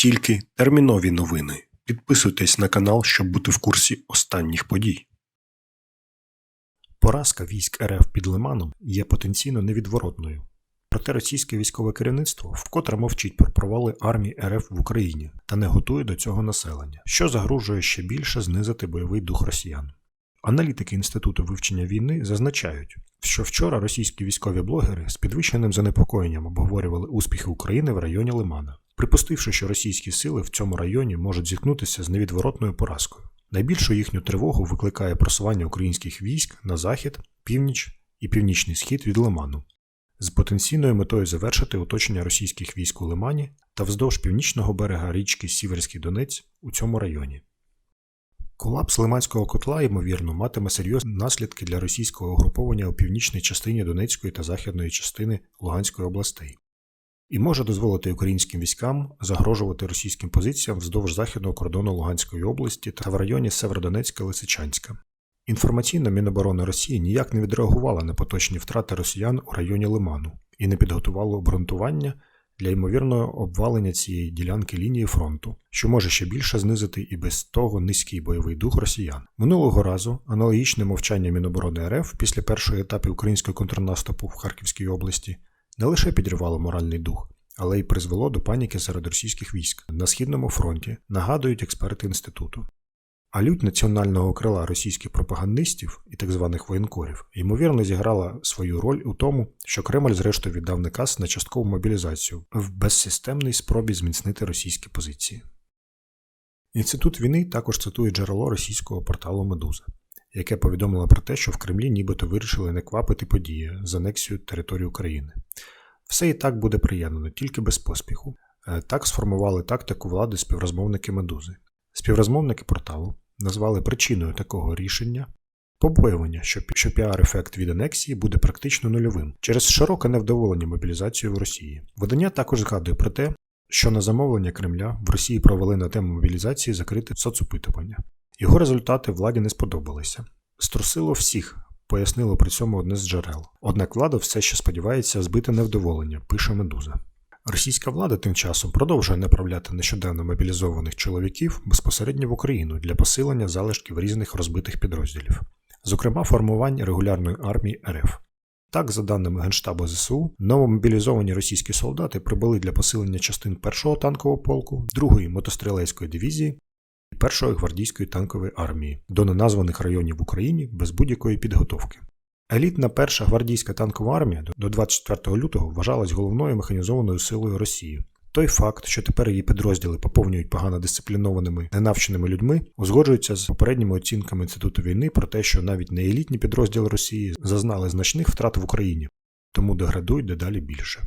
Тільки термінові новини. Підписуйтесь на канал, щоб бути в курсі останніх подій. Поразка військ РФ під Лиманом є потенційно невідворотною. Проте російське військове керівництво вкотре мовчить про провали армії РФ в Україні та не готує до цього населення, що загрожує ще більше знизити бойовий дух росіян. Аналітики Інституту вивчення війни зазначають, що вчора російські військові блогери з підвищеним занепокоєнням обговорювали успіхи України в районі Лимана, припустивши, що російські сили в цьому районі можуть зіткнутися з невідворотною поразкою. Найбільшу їхню тривогу викликає просування українських військ на захід, північ і північний схід від Лиману, з потенційною метою завершити оточення російських військ у Лимані та вздовж північного берега річки Сіверський Донець у цьому районі. Колапс Лиманського котла, ймовірно, матиме серйозні наслідки для російського угруповання у північній частині Донецької та західної частини Луганської областей і може дозволити українським військам загрожувати російським позиціям вздовж західного кордону Луганської області та в районі Северодонецька Лисичанська. Інформаційно Міноборони Росії ніяк не відреагувала на поточні втрати росіян у районі Лиману і не підготувало обґрунтування для ймовірного обвалення цієї ділянки лінії фронту, що може ще більше знизити і без того низький бойовий дух росіян. Минулого разу аналогічне мовчання Міноборони РФ після першої етапів українського контрнаступу в Харківській області не лише підривало моральний дух, але й призвело до паніки серед російських військ на східному фронті, нагадують експерти інституту. А лють національного крила російських пропагандистів і так званих воєнкорів ймовірно зіграла свою роль у тому, що Кремль зрештою віддав наказ на часткову мобілізацію в безсистемній спробі зміцнити російські позиції. Інститут війни також цитує джерело російського порталу Медуза, яке повідомило про те, що в Кремлі нібито вирішили не квапити події з анексією території України. Все і так буде приємно, тільки без поспіху. Е, Так сформували тактику влади співрозмовники Медузи. Співрозмовники порталу назвали причиною такого рішення побоювання, що піар-ефект від анексії буде практично нульовим через широке невдоволення мобілізацією в Росії. Видання також згадує про те, що на замовлення Кремля в Росії провели на тему мобілізації закрите соцопитування. Його результати владі не сподобалися. Струсило всіх, пояснило при цьому одне з джерел. Однак влада все ще сподівається збити невдоволення, пише Медуза. Російська влада тим часом продовжує направляти нещодавно мобілізованих чоловіків безпосередньо в Україну для посилення залишків різних розбитих підрозділів, зокрема формувань регулярної армії РФ. Так, за даними Генштабу ЗСУ, новомобілізовані російські солдати прибули для посилення частин 1-го танкового полку, 2-ї мотострілецької дивізії 1-ї гвардійської танкової армії до неназваних районів в Україні без будь-якої підготовки. Елітна перша гвардійська танкова армія до 24 лютого вважалась головною механізованою силою Росії. Той факт, що тепер її підрозділи поповнюють погано дисциплінованими, ненавченими людьми, узгоджується з попередніми оцінками інституту війни про те, що навіть неелітні підрозділи Росії зазнали значних втрат в Україні, тому деградують дедалі більше.